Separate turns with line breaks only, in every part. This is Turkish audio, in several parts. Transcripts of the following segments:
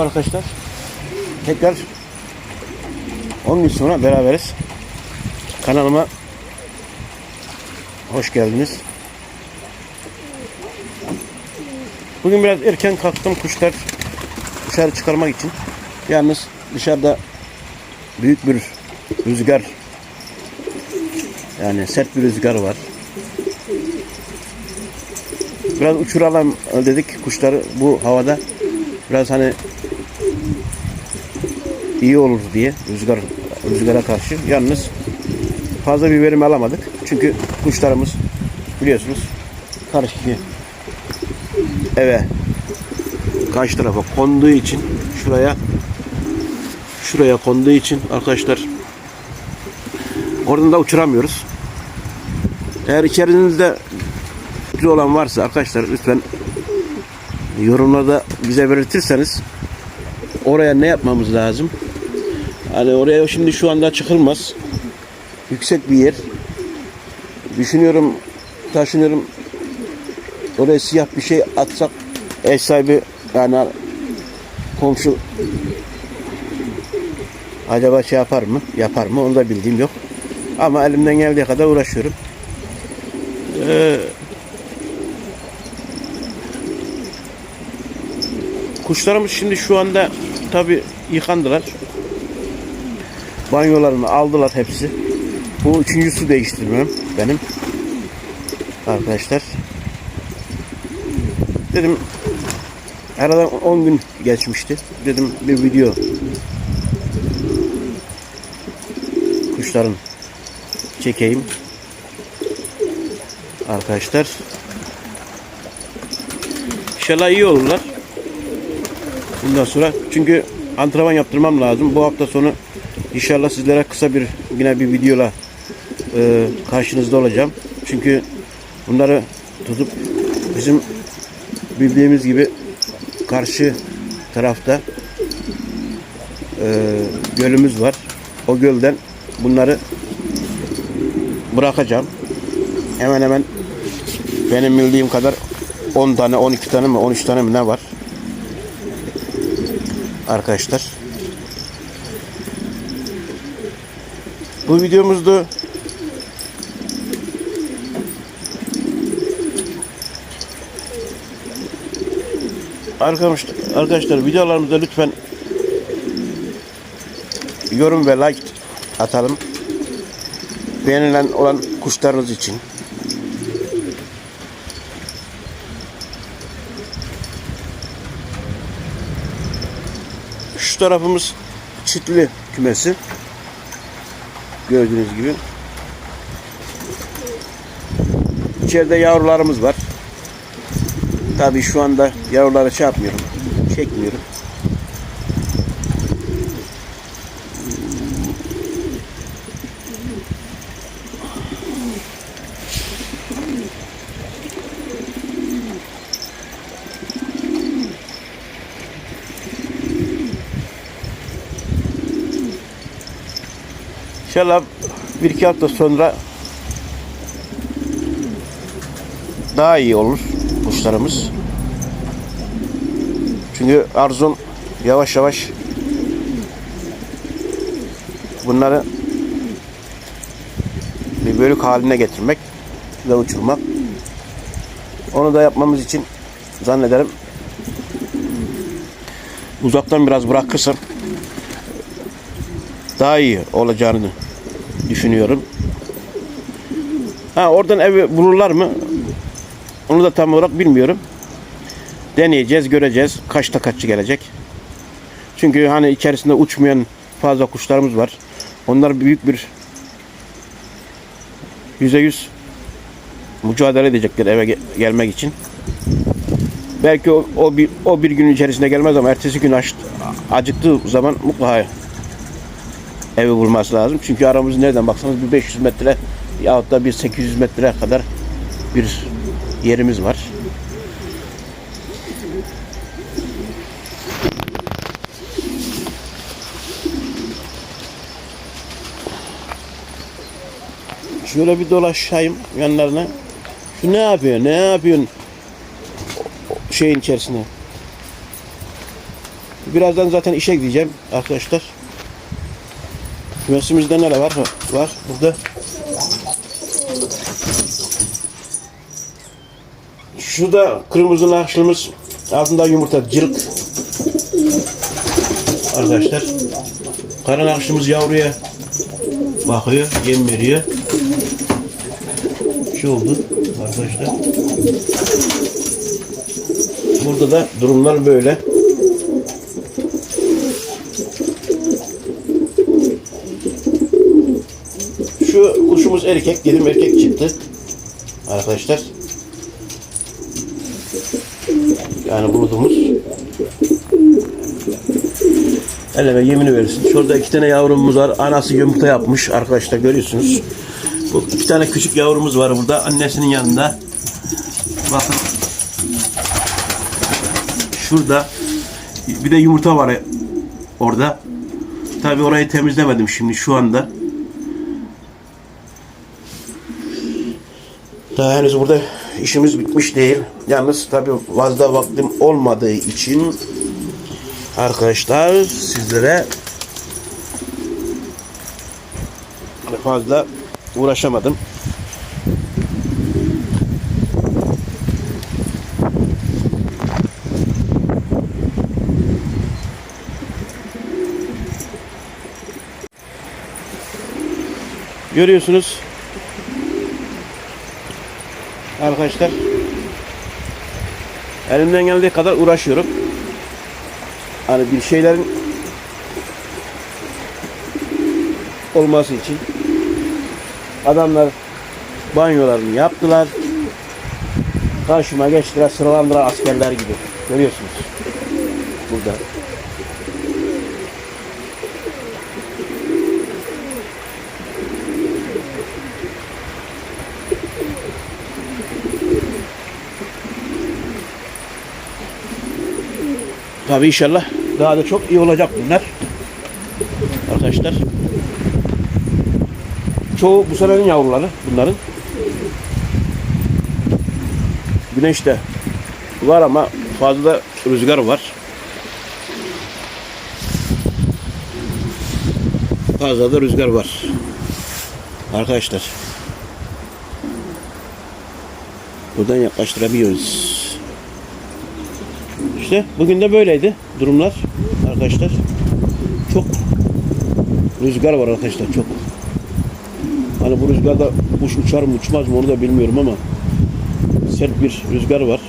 arkadaşlar. Tekrar 10 gün sonra beraberiz. Kanalıma hoş geldiniz. Bugün biraz erken kalktım kuşlar dışarı çıkarmak için. Yalnız dışarıda büyük bir rüzgar yani sert bir rüzgar var. Biraz uçuralım dedik kuşları bu havada. Biraz hani iyi olur diye rüzgar rüzgara karşı. Yalnız fazla bir verim alamadık. Çünkü kuşlarımız biliyorsunuz karşı eve karşı tarafa konduğu için şuraya şuraya konduğu için arkadaşlar oradan da uçuramıyoruz. Eğer içerinizde fikri olan varsa arkadaşlar lütfen yorumlarda bize belirtirseniz oraya ne yapmamız lazım? Hani oraya şimdi şu anda çıkılmaz. Yüksek bir yer. Düşünüyorum, taşınıyorum. Oraya siyah bir şey atsak ev sahibi yani komşu acaba şey yapar mı? Yapar mı? Onu da bildiğim yok. Ama elimden geldiği kadar uğraşıyorum. Ee, kuşlarımız şimdi şu anda tabi yıkandılar. Banyolarını aldılar hepsi. Bu üçüncü su değiştirmem benim. Arkadaşlar. Dedim aradan 10 gün geçmişti. Dedim bir video kuşların çekeyim. Arkadaşlar. İnşallah iyi olurlar. Bundan sonra çünkü antrenman yaptırmam lazım. Bu hafta sonu inşallah sizlere kısa bir yine bir videola e, karşınızda olacağım. Çünkü bunları tutup bizim bildiğimiz gibi karşı tarafta e, gölümüz var. O gölden bunları bırakacağım. Hemen hemen benim bildiğim kadar 10 tane, 12 tane mi, 13 tane mi ne var? Arkadaşlar. Bu videomuzda Arkadaşlar, arkadaşlar videolarımıza lütfen yorum ve like atalım. Beğenilen olan kuşlarınız için. Şu tarafımız çitli kümesi. Gördüğünüz gibi. İçeride yavrularımız var. Tabii şu anda yavruları şey yapmıyorum. Çekmiyorum. İnşallah bir iki hafta sonra daha iyi olur kuşlarımız. Çünkü arzum yavaş yavaş bunları bir bölük haline getirmek ve uçurmak. Onu da yapmamız için zannederim uzaktan biraz bırakırsam daha iyi olacağını düşünüyorum. Ha oradan evi bulurlar mı? Onu da tam olarak bilmiyorum. Deneyeceğiz, göreceğiz. Kaçta kaççı gelecek. Çünkü hani içerisinde uçmayan fazla kuşlarımız var. Onlar büyük bir yüzde yüz mücadele edecekler eve ge- gelmek için. Belki o, o bir o bir gün içerisinde gelmez ama ertesi gün aç, acıktığı zaman mutlaka evi bulması lazım. Çünkü aramız nereden baksanız bir 500 metre yahut da bir 800 metre kadar bir yerimiz var. Şöyle bir dolaşayım yanlarına. Şu ne yapıyor? Ne yapıyorsun? Şeyin içerisine. birazdan zaten işe gideceğim arkadaşlar. Kümesimizde neler var? Var burada. Şu da kırmızı naşlımız. Altında yumurta cırık. Arkadaşlar. Kara nakşımız yavruya bakıyor, yem veriyor. Şu oldu arkadaşlar. Burada da durumlar böyle. Şu kuşumuz erkek, dedim erkek çıktı. Arkadaşlar. Yani bulduğumuz. Eleme yemini verirsin. Şurada iki tane yavrumuz var. Anası yumurta yapmış arkadaşlar görüyorsunuz. Bu iki tane küçük yavrumuz var burada. Annesinin yanında. Bakın. Şurada bir de yumurta var orada. Tabi orayı temizlemedim şimdi şu anda. Daha henüz burada işimiz bitmiş değil. Yalnız tabi fazla vaktim olmadığı için arkadaşlar sizlere fazla uğraşamadım. Görüyorsunuz arkadaşlar elimden geldiği kadar uğraşıyorum. Hani bir şeylerin olması için adamlar banyolarını yaptılar. Karşıma geçtiler sıralandılar askerler gibi. Görüyorsunuz. Burada. Tabii inşallah daha da çok iyi olacak bunlar. Arkadaşlar. Çoğu bu senenin yavruları bunların. Güneş de var ama fazla rüzgar var. Fazla da rüzgar var. Arkadaşlar. Buradan yaklaştırabiliyoruz. İşte bugün de böyleydi durumlar arkadaşlar. Çok rüzgar var arkadaşlar çok. Hani bu rüzgarda kuş uçar mı uçmaz mı onu da bilmiyorum ama sert bir rüzgar var.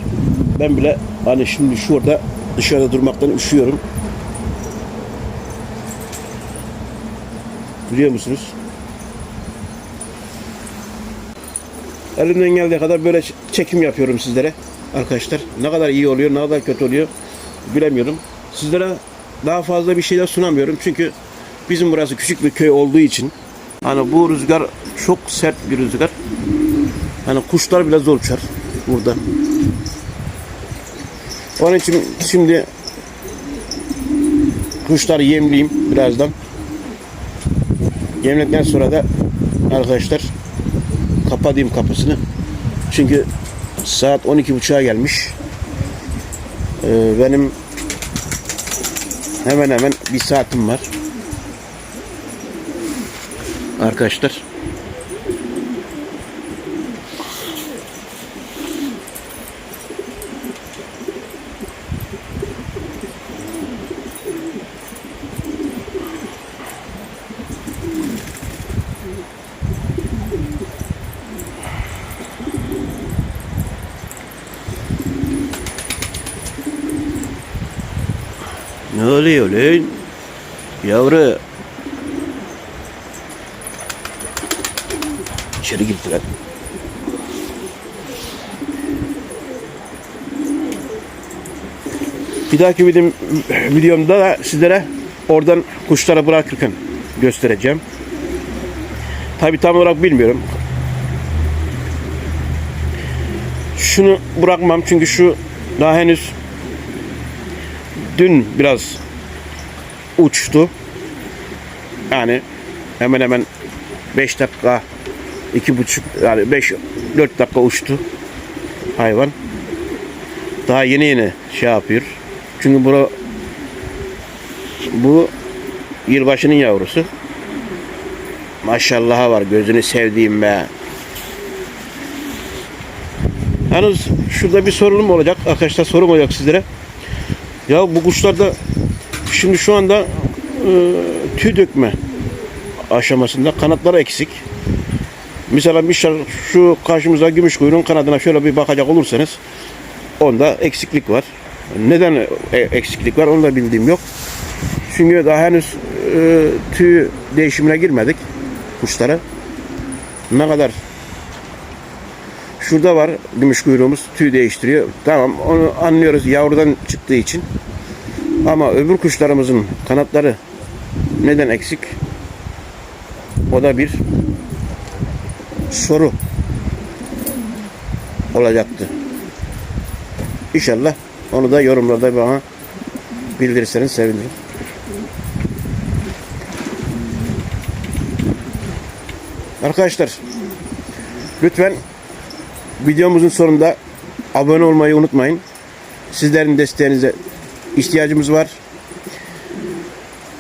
Ben bile hani şimdi şurada dışarıda durmaktan üşüyorum. Biliyor musunuz? Elimden geldiği kadar böyle çekim yapıyorum sizlere arkadaşlar. Ne kadar iyi oluyor, ne kadar kötü oluyor bilemiyorum. Sizlere daha fazla bir şeyler sunamıyorum. Çünkü bizim burası küçük bir köy olduğu için hani bu rüzgar çok sert bir rüzgar. Hani kuşlar bile zor uçar burada. Onun için şimdi kuşları yemleyeyim birazdan. Yemledikten sonra da arkadaşlar kapatayım kapısını. Çünkü saat 12.30'a gelmiş. Ee, benim hemen hemen bir saatim var. Arkadaşlar. Ne oluyor lan? Yavru. İçeri girdiler. Bir dahaki videom, videomda da sizlere oradan kuşlara bırakırken göstereceğim. Tabi tam olarak bilmiyorum. Şunu bırakmam çünkü şu daha henüz dün biraz uçtu. Yani hemen hemen 5 dakika iki buçuk yani 5 4 dakika uçtu hayvan. Daha yeni yeni şey yapıyor. Çünkü bura Bu yılbaşının yavrusu. Maşallah var gözünü sevdiğim be. Yalnız şurada bir sorunum olacak. Arkadaşlar sorum olacak sizlere. Ya bu kuşlarda şimdi şu anda e, tüy dökme aşamasında kanatları eksik. Mesela misal şu karşımızda gümüş kuyruğun kanadına şöyle bir bakacak olursanız onda eksiklik var. Neden e- eksiklik var onu da bildiğim yok. Çünkü daha henüz e, tüy değişimine girmedik kuşlara. Ne kadar Şurada var gümüş kuyruğumuz tüy değiştiriyor. Tamam onu anlıyoruz yavrudan çıktığı için. Ama öbür kuşlarımızın kanatları neden eksik? O da bir soru olacaktı. İnşallah onu da yorumlarda bana bildirirseniz sevinirim. Arkadaşlar lütfen videomuzun sonunda abone olmayı unutmayın. Sizlerin desteğinize ihtiyacımız var.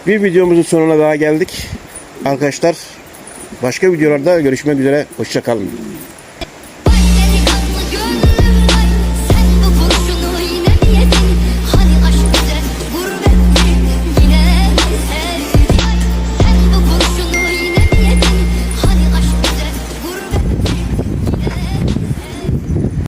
Bir videomuzun sonuna daha geldik. Arkadaşlar başka videolarda görüşmek üzere. Hoşçakalın.